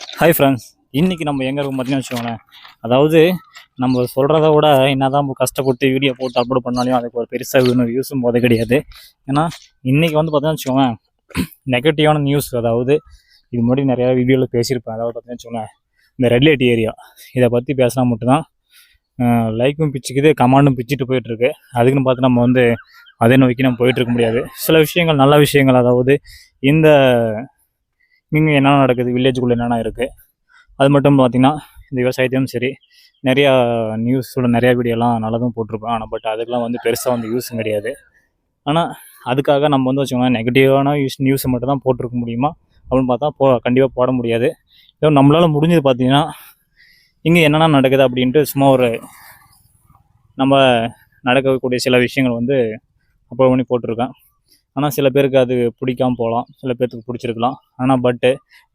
Hi friends இன்றைக்கி நம்ம எங்கே இருக்கோம் பார்த்தீங்கன்னு வச்சுக்கோங்களேன். அதாவது நம்ம சொல்கிறத விட என்னதான் நம்ம கஷ்டப்பட்டு வீடியோ போட்டு அப்லோட் பண்ணாலையும் அதுக்கு ஒரு பெருசாக ஒன்றும் வியூஸும் போது கிடையாது. ஏன்னா இன்றைக்கி வந்து பார்த்தீங்கன்னு வச்சுக்கோங்களேன் நெகட்டிவான நியூஸ் அதாவது இது முன்னாடி நிறையா வீடியோவில் பேசியிருப்பேன். அதாவது பார்த்தீங்கன்னு வச்சுக்கோங்களேன் இந்த ரெட் லைட் ஏரியா இதை பற்றி பேசினா மட்டும்தான் லைக்கும் பிச்சுக்குது கமாண்டும் பிச்சுட்டு போயிட்டுருக்கு. அதுக்குன்னு பார்த்து நம்ம வந்து அதை நோக்கி நம்ம போயிட்டுருக்க முடியாது. சில விஷயங்கள் நல்ல விஷயங்கள் அதாவது இந்த இங்கே என்ன நடக்குது? வில்லேஜுக்குள்ளே என்னென்ன இருக்குது அது மட்டும் பார்த்திங்கன்னா இந்த விவசாயத்தையும் சரி நிறையா நியூஸோட நிறையா வீடியோலாம் நல்லதும் போட்டிருப்பேன் ஆனால் பட் அதுக்கெலாம் வந்து பெருசாக வந்து யூஸும் கிடையாது. ஆனால் அதுக்காக நம்ம வந்து வச்சுக்கோங்களேன் நெகட்டிவான யூஸ் நியூஸை மட்டும் தான் போட்டிருக்க முடியுமா? அப்படின்னு பார்த்தா போ கண்டிப்பாக போட முடியாது. ஏதோ நம்மளால் முடிஞ்சது பார்த்திங்கன்னா இங்கே என்னென்ன நடக்குது அப்படின்ட்டு சும்மா ஒரு நம்ம நடக்கக்கூடிய சில விஷயங்கள் வந்து அப்போ பண்ணி போட்டிருக்கேன். ஆனால் சில பேருக்கு அது பிடிக்காம போகலாம். சில பேர்த்துக்கு பிடிச்சிருக்கலாம். ஆனால் பட்டு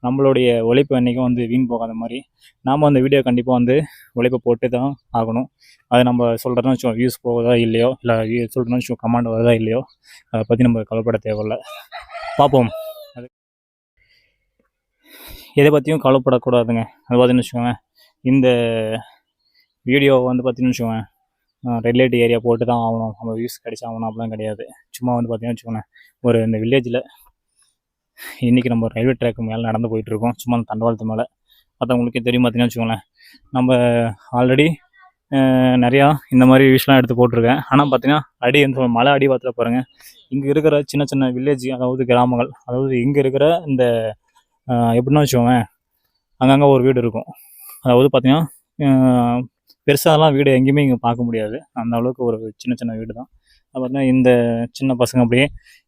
நம்மளுடைய உழைப்பு என்றைக்கும் வந்து வீண் போகாத மாதிரி நாம் அந்த வீடியோ கண்டிப்பாக வந்து உழைப்பை போட்டு தான் ஆகணும். அது நம்ம சொல்கிறதுன்னு வச்சுக்கோ வியூஸ் போகுதா இல்லையோ இல்லை சொல்கிறோன்னு வச்சுக்கோ கமெண்ட் வருதா இல்லையோ அதை பற்றி நம்ம கவலைப்பட தேவையில்ல. பார்ப்போம். அது எதை பற்றியும் கவலைப்படக்கூடாதுங்க. அது பார்த்தீங்கன்னு வச்சுக்கோங்க இந்த வீடியோ வந்து பார்த்தீங்கன்னு வச்சுக்கோங்க ரெட் லைட் ஏரியா போட்டு தான் ஆகணும். நம்ம வியூஸ் கிடைச்சா ஆகணும். அப்படிலாம் கிடையாது. சும்மா வந்து பார்த்திங்கன்னா வச்சுக்கோங்களேன். ஒரு இந்த வில்லேஜில் இன்றைக்கி நம்ம ரயில்வே ட்ராக் மேலே நடந்து போயிட்டுருக்கோம். சும்மா அந்த தண்டவாளத்து மேலே. மற்றவங்களுக்கே தெரியும் பார்த்திங்கன்னா வச்சுக்கோங்களேன். நம்ம ஆல்ரெடி நிறையா இந்த மாதிரி விஷயம்லாம் எடுத்து போட்டிருக்கேன். ஆனால் பார்த்தீங்கன்னா அடி வந்து மலை அடி பார்த்துல பாருங்கள் இங்கே இருக்கிற சின்ன சின்ன வில்லேஜ் அதாவது கிராமங்கள் அதாவது இங்கே இருக்கிற இந்த எப்படின்னா வச்சுக்கோங்க அங்கங்கே ஒரு வீடு இருக்கும். அதாவது பார்த்திங்கன்னா பெருசாலாம் வீடு எங்கேயுமே இங்கே பார்க்க முடியாது. அந்த அளவுக்கு ஒரு சின்ன சின்ன வீடு தான் அது பார்த்தீங்கன்னா இந்த சின்ன பசங்க அப்படியே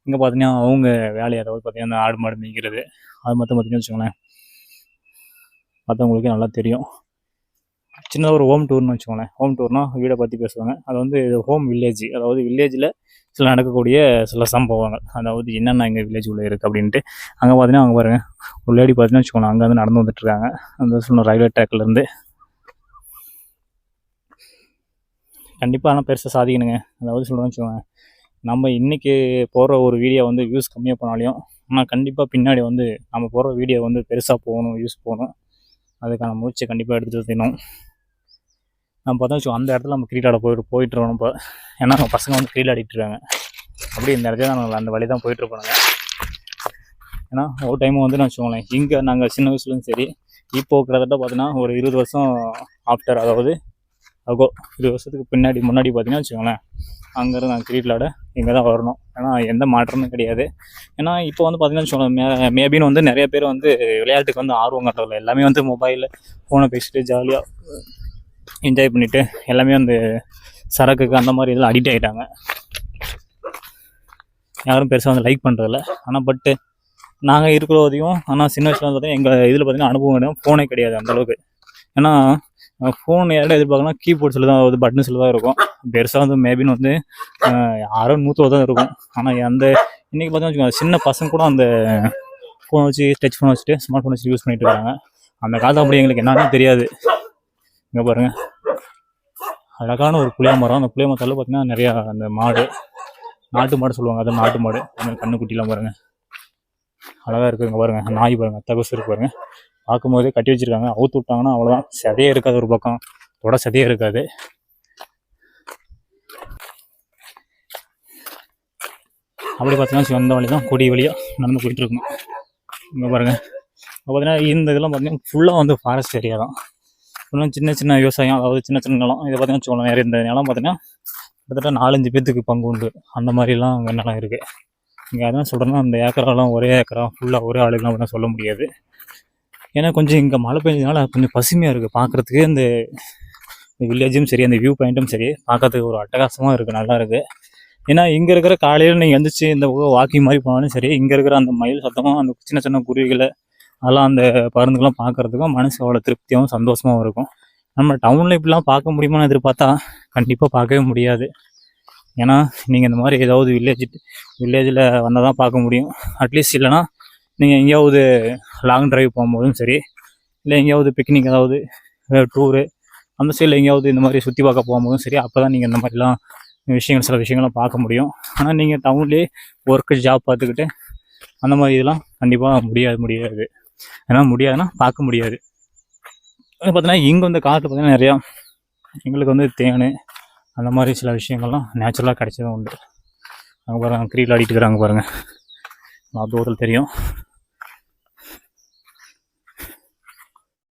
இங்கே பார்த்தீங்கன்னா அவங்க வேலையை அதாவது பார்த்தீங்கன்னா அந்த ஆடு மாடு மேய்க்கிறது அது மட்டும் பார்த்தீங்கன்னு வச்சுக்கோங்களேன். மற்றவங்களுக்கே நல்லா தெரியும். சின்ன ஒரு ஹோம் டூர்னு வச்சுக்கோங்களேன். ஹோம் டூர்னால் வீடை பற்றி பேசுவாங்க. அது வந்து ஹோம் வில்லேஜ் அதாவது வில்லேஜில் சில நடக்கக்கூடிய சில சம்பவங்கள் அதாவது என்னென்ன எங்கள் வில்லேஜ் உள்ளே இருக்குது அப்படின்ட்டு. அங்கே பார்த்தீங்கன்னா அங்கே பாருங்கள் ஒரு லேடி பார்த்தீங்கன்னா வச்சுக்கோங்களேன் அங்கே வந்து நடந்து வந்துட்டுருக்காங்க அந்த சொன்ன ரயில்வே ட்ராக்லேருந்து கண்டிப்பாக ஆனால் பெருசாக சாதிக்கணுங்க. அதாவது சொல்கிறேன்னு வச்சுக்கோங்க. நம்ம இன்றைக்கி போடுற ஒரு வீடியோ வந்து வியூஸ் கம்மியாக போனாலையும் ஆனால் கண்டிப்பாக பின்னாடி வந்து நம்ம போடுற வீடியோ வந்து பெருசாக போகணும் வியூஸ் போகணும். அதுக்கான முயற்சியை கண்டிப்பாக எடுத்துகிட்டு வரணும். நம்ம பார்த்தா வச்சு அந்த இடத்துல நம்ம கிரிக்கெட் ஆட போயிட்டு போயிட்டுருவோம் இப்போ ஏன்னா நம்ம பசங்க வந்து கிரிக்கெட் ஆடிட்டு இருக்காங்க. அப்படி இந்த இடத்துல நாங்கள் அந்த வழி தான் போயிட்டுருப்போம் ஏன்னா ஒரு டைம் வந்து நான் வச்சுக்கோங்களேன். இங்கே நாங்கள் சின்ன வயசுலேயும் சரி இப்போ கிட்டத்தட்ட பார்த்தீங்கன்னா ஒரு இருபது வருஷம் ஆஃப்டர் அதாவது அகோ இருபது வருஷத்துக்கு பின்னாடி முன்னாடி பார்த்தீங்கன்னா வச்சுக்கோங்களேன் அங்கேருந்து நான் கிரிக்கெட் இங்கே தான் வரணும். ஏன்னா எந்த மாற்றமும் கிடையாது. ஏன்னா இப்போ வந்து பார்த்தீங்கன்னா வச்சுக்கோங்க மே மேபின்னு வந்து நிறைய பேர் வந்து விளையாட்டுக்கு வந்து ஆர்வம் காட்டுறதில்ல. எல்லாமே வந்து மொபைலில் ஃபோனை பேசிட்டு ஜாலியாக என்ஜாய் பண்ணிவிட்டு எல்லாமே வந்து சரக்குக்கு அந்த மாதிரி இதெல்லாம் அடிக்ட் ஆகிட்டாங்க யாரும் பெருசாக வந்து லைக் பண்ணுறதில்ல ஆனால் பட்டு நாங்கள் இருக்கிறவதையும் ஆனால் சின்ன வயசுல வந்து பார்த்தீங்கன்னா எங்கள் இதில் பார்த்தீங்கன்னா அனுபவம் கிடையாது ஃபோனே கிடையாது அந்த அளவுக்கு. ஏன்னா ஃபோன் யாரும் எதிர்பார்க்கலாம் கீபோர்ட்ஸில் தான் வந்து பட்டன்ஸில் தான் இருக்கும். பெருசாக வந்து மேபின்னு வந்து யாரோ நூற்றுல தான் இருக்கும். ஆனால் அந்த இன்றைக்கி பார்த்தீங்கன்னா சின்ன பசங்க கூட அந்த ஃபோன் வச்சு டச் ஃபோன் வச்சுட்டு ஸ்மார்ட் ஃபோன் வச்சு யூஸ் பண்ணிட்டு இருக்காங்க. அந்த காலத்தில் அப்படி எங்களுக்கு என்னன்னு தெரியாது. இங்கே பாருங்கள் அழகான ஒரு புளிய மரம். அந்த புளிய மரத்தில் பார்த்தீங்கன்னா நிறையா அந்த மாடு நாட்டு மாடு சொல்லுவாங்க. அது நாட்டு மாடு. அந்த கண்ணுக்குட்டிலாம் பாருங்கள் அழகாக இருக்குங்க பாருங்கள் நாய் பாருங்கள் தகசு இருக்கு பாருங்கள் பார்க்கும்போதே கட்டி வச்சிருக்காங்க. அவுத்து விட்டாங்கன்னா அவ்வளோதான் சதையே இருக்காது ஒரு பக்கம். தொட சதையே இருக்காது. அப்படி பார்த்தீங்கன்னா வந்த வழி தான் கொடி வழியாக நடந்து போயிட்டுருக்கோம் இங்கே பாருங்கள் இப்போ பார்த்தீங்கன்னா இந்த இதெல்லாம் பார்த்தீங்கன்னா ஃபுல்லாக வந்து ஃபாரஸ்ட் ஏரியா தான். இன்னும் சின்ன சின்ன விவசாயம் அதாவது சின்ன சின்ன நிலம் இதை பார்த்தீங்கன்னா சொல்லலாம் நிறைய இந்த நிலம் பார்த்தீங்கன்னா கிட்டத்தட்ட நாலஞ்சு பேர்த்துக்கு பங்கு உண்டு. அந்த மாதிரிலாம் அங்கே நிலம் இருக்குது இங்கே அதான் சொல்கிறேன்னா அந்த ஏக்கராலாம் ஒரே ஏக்கரா ஃபுல்லாக ஒரே ஆளுகளாம் அப்படிலாம் சொல்ல முடியாது. ஏன்னா கொஞ்சம் இங்கே மழை பெஞ்சதுனால கொஞ்சம் பசுமையாக இருக்குது பார்க்குறதுக்கு இந்த வில்லேஜும் சரி அந்த வியூ பாயிண்ட்டும் சரி பார்க்கறதுக்கு ஒரு அட்டகாசமாக இருக்குது நல்லா இருக்குது ஏன்னா இங்கே இருக்கிற காலையில் நீங்கள் எந்திரிச்சு இந்த வாக்கிங் மாதிரி போனாலும் சரி இங்கே இருக்கிற அந்த மயில் சத்தமும் அந்த சின்ன சின்ன குருவிகளை அதெல்லாம் அந்த பருந்துக்கெல்லாம் பார்க்குறதுக்கும் மனசு அவ்வளோ திருப்தியாகவும் சந்தோஷமாகவும் இருக்கும். நம்ம டவுனில் இப்படிலாம் பார்க்க முடியுமான்னு எதிர்பார்த்தா கண்டிப்பாக பார்க்கவே முடியாது. ஏன்னா நீங்கள் இந்த மாதிரி ஏதாவது வில்லேஜ் வில்லேஜில் வந்தால் தான் பார்க்க முடியும். அட்லீஸ்ட் இல்லைன்னா நீங்கள் எங்கேயாவது லாங் டிரைவ் போகும்போதும் சரி இல்லை எங்கேயாவது பிக்னிக் ஏதாவது டூரு அந்த சைடில் எங்கேயாவது இந்த மாதிரி சுற்றி பார்க்க போகும்போதும் சரி அப்போ தான் நீங்கள் இந்த மாதிரிலாம் விஷயங்கள் சில விஷயங்கள்லாம் பார்க்க முடியும். ஆனால் நீங்கள் டவுன்லேயே ஒர்க்கு ஜாப் பார்த்துக்கிட்டு அந்த மாதிரி இதெல்லாம் கண்டிப்பாக முடியாது முடியாது. ஏன்னா முடியாதுன்னா பார்க்க முடியாது. பார்த்தீங்கன்னா இங்கே வந்து காட்டில் பார்த்தீங்கன்னா நிறையா எங்களுக்கு வந்து தேன் அந்த மாதிரி சில விஷயங்கள்லாம் நேச்சுரலாக கிடைச்சதும் உண்டு. அங்கே பாருங்கள் கிரீல் ஆடிட்டு இருக்கிறாங்க பாருங்கள் நான் தூரத்தில் தெரியும்.